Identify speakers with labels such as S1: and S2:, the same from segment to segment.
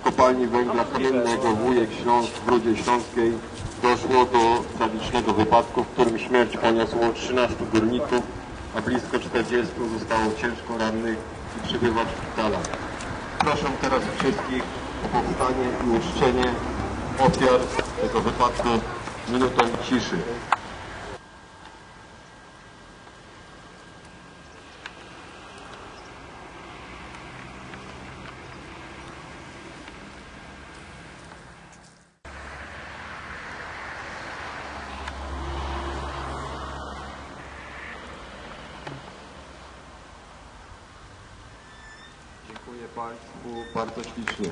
S1: w kopalni węgla kamiennego Wujek Śląsk w Rudzie Śląskiej doszło do tragicznego wypadku, w którym śmierć poniosło 13 górników, a blisko 40 zostało ciężko rannych i przebywa w szpitalach. Proszę teraz wszystkich o powstanie i uczczenie ofiar tego wypadku minutą ciszy. Państwu bardzo ślicznie.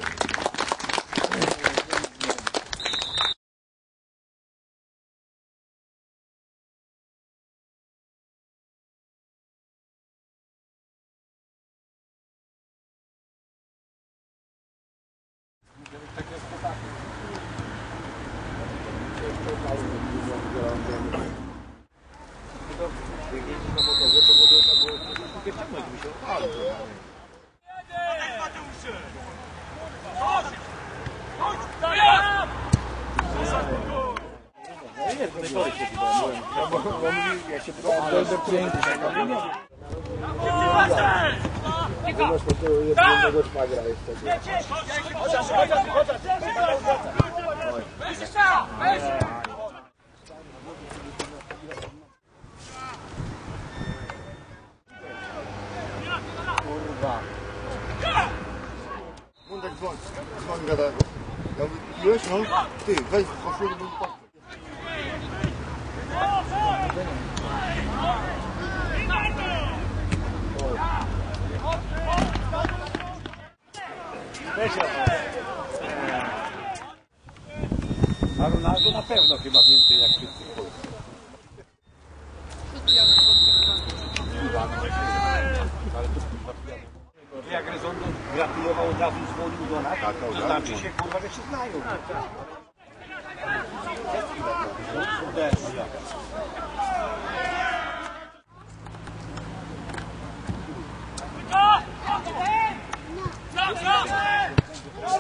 S1: Mundek dzwoń, dzwoń gada. Ja mówię, byłeś? No. Ty, weź, poszło do
S2: A Ronaldo na pewno chyba więcej jak wszyscy w Polsce. Jak Rezondo gratulował od razu dzwonił do nas, to znaczy się kurwa, że się znają.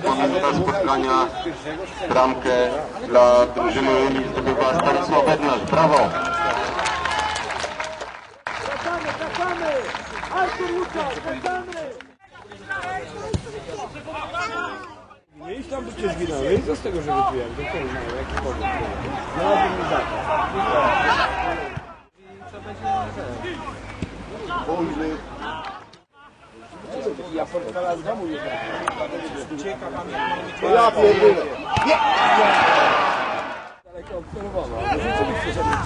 S1: wspomnienia spotkania bramkę dla drużyny Unii zdobywa Stanisław Bednarz. Brawo!
S3: Wracamy, wracamy! Artur Łukasz, wracamy!
S2: Nie idź tam, by cię zwinęły. Co z tego, że wypiłem? To co, no, jaki powód? Znalazłem mi zakaz. Ja portfela z domu nie
S1: Ja pierdolę!
S2: Daleko obserwował. Rzeczywiście, że nie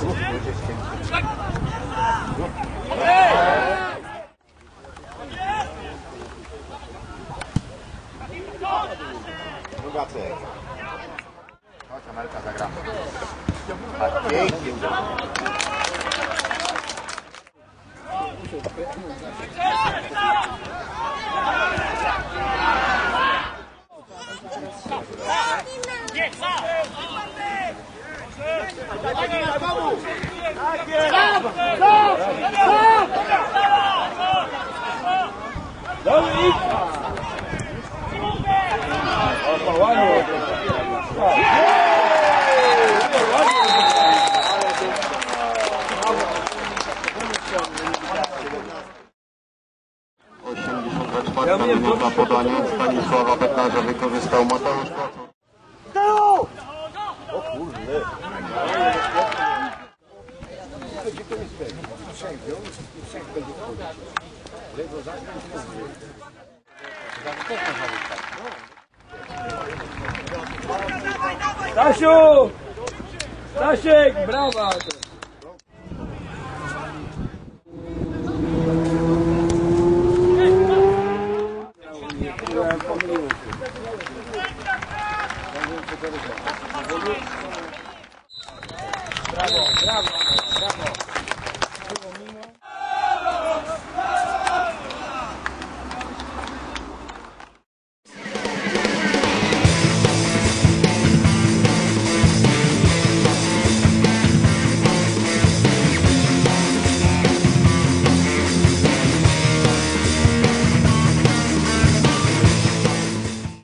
S1: Bogaty. Vamos! Matał, Matał już płacą. O
S3: kurde.
S2: Stasiu! Stasiek, brawa!